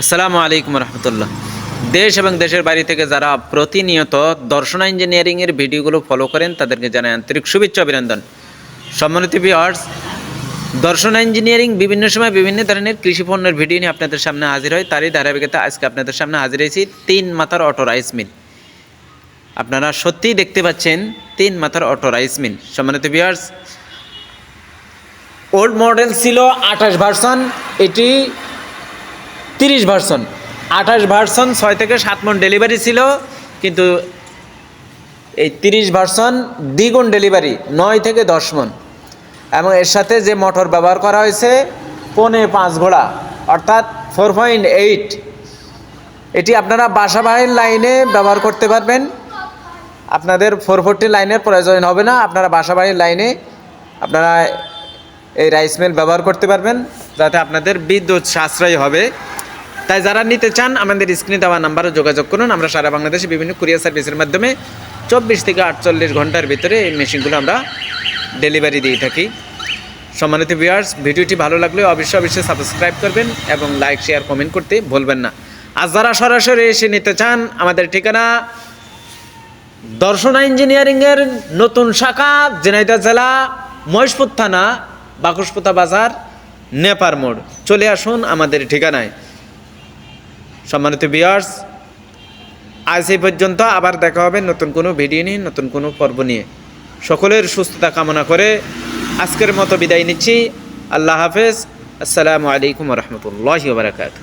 আসসালামু আলাইকুম রহমতুল্লাহ। দেশ এবং দেশের বাইরে থেকে যারা প্রতিনিয়ত দর্শন ইঞ্জিনিয়ারিংয়ের ভিডিওগুলো ফলো করেন, তাদেরকে জানাই আন্তরিক শুভেচ্ছা অভিনন্দন। সম্মানিত ভিউয়ার্স দর্শন ইঞ্জিনিয়ারিং বিভিন্ন সময় বিভিন্ন ধরনের কৃষি পণ্যের ভিডিও নিয়ে আপনাদের সামনে হাজির হয়। তারই ধারাবাহিকতা আজকে আপনাদের সামনে হাজির হয়েছি তিন মাথার অটো রাইস মিল আপনারা সত্যিই দেখতে পাচ্ছেন তিন মাথার অটো রাইস মিল সম্মানিত ভিউয়ার্স ওল্ড মডেল ছিল আঠাশ ভার্সন এটি তিরিশ ভার্সন আঠাশ ভার্সন ছয় থেকে সাত মন ডেলিভারি ছিল, কিন্তু এই তিরিশ ভার্সন দ্বিগুণ ডেলিভারি নয় থেকে দশ মন। এবং এর সাথে যে মোটর ব্যবহার করা হয়েছে, পনে পাঁচ ঘোড়া, অর্থাৎ ফোর পয়েন্ট এইট এটি আপনারা বাসাবাড়ির লাইনে ব্যবহার করতে পারবেন। আপনাদের ফোর ফোরটি লাইনের প্রয়োজন হবে না, আপনারা বাসাবাড়ির লাইনে আপনারা এই রাইস মিল ব্যবহার করতে পারবেন, যাতে আপনাদের বিদ্যুৎ সাশ্রয় হবে। তাই যারা নিতে চান, আমাদের স্ক্রিনে দেওয়া নাম্বারে যোগাযোগ করুন। আমরা সারা বাংলাদেশে বিভিন্ন কুরিয়ার সার্ভিসের মাধ্যমে চব্বিশ থেকে আটচল্লিশ ঘণ্টার ভিতরে এই মেশিনগুলো আমরা ডেলিভারি দিয়ে থাকি। সম্মানিত ভিউয়ার্স ভিডিওটি ভালো লাগলে অবশ্যই অবশ্যই সাবস্ক্রাইব করবেন এবং লাইক শেয়ার কমেন্ট করতে ভুলবেন না। আর যারা সরাসরি এসে নিতে চান, আমাদের ঠিকানা দর্শনা ইঞ্জিনিয়ারিংয়ের নতুন শাখা ঝিনাইদহ জেলা, মহেশপুর থানা, বাকুশপুতা বাজার, নেপার মোড়। চলে আসুন আমাদের ঠিকানায়। সম্মানিত বিয়ার্স আজ এই পর্যন্ত আবার দেখা হবে নতুন কোনো ভিডিও নিয়ে, নতুন কোনো পর্ব নিয়ে। সকলের সুস্থতা কামনা করে আজকের মতো বিদায় নিচ্ছি। আল্লাহ হাফেজ। আসসালামু আলাইকুম রহমতুল্লাহ বারকাত